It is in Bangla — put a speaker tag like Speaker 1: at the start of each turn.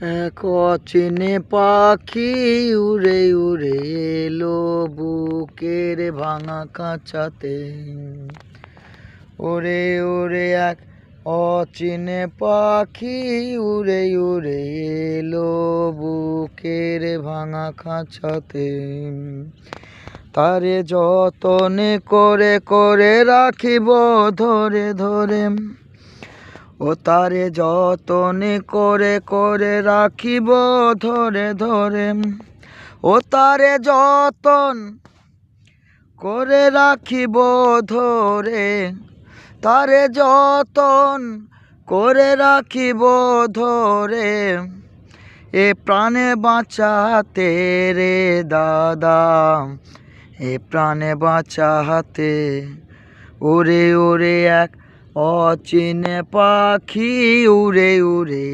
Speaker 1: এক অচিনে পাখি উড়ে উড়ে এলো বুকের ভাঙা কাঁচাতে। ওরে ওরে এক অচিনে পাখি উড়ে উড়ে এলো বুকের ভাঙা খাঁচাতে তারে যতনে করে করে রাখিব ধরে ধরে। ও তারে যতনে করে করে রাখিব ধরে ধরে। ও তারে যতন করে রাখিব ধরে, তারে যতন করে রাখিব ধরে। এ প্রাণে বাঁচাতে রে দাদা, এ প্রাণে বাঁচাতে। ওরে ওরে, এক অচিনে পাখি উড়ে উড়ে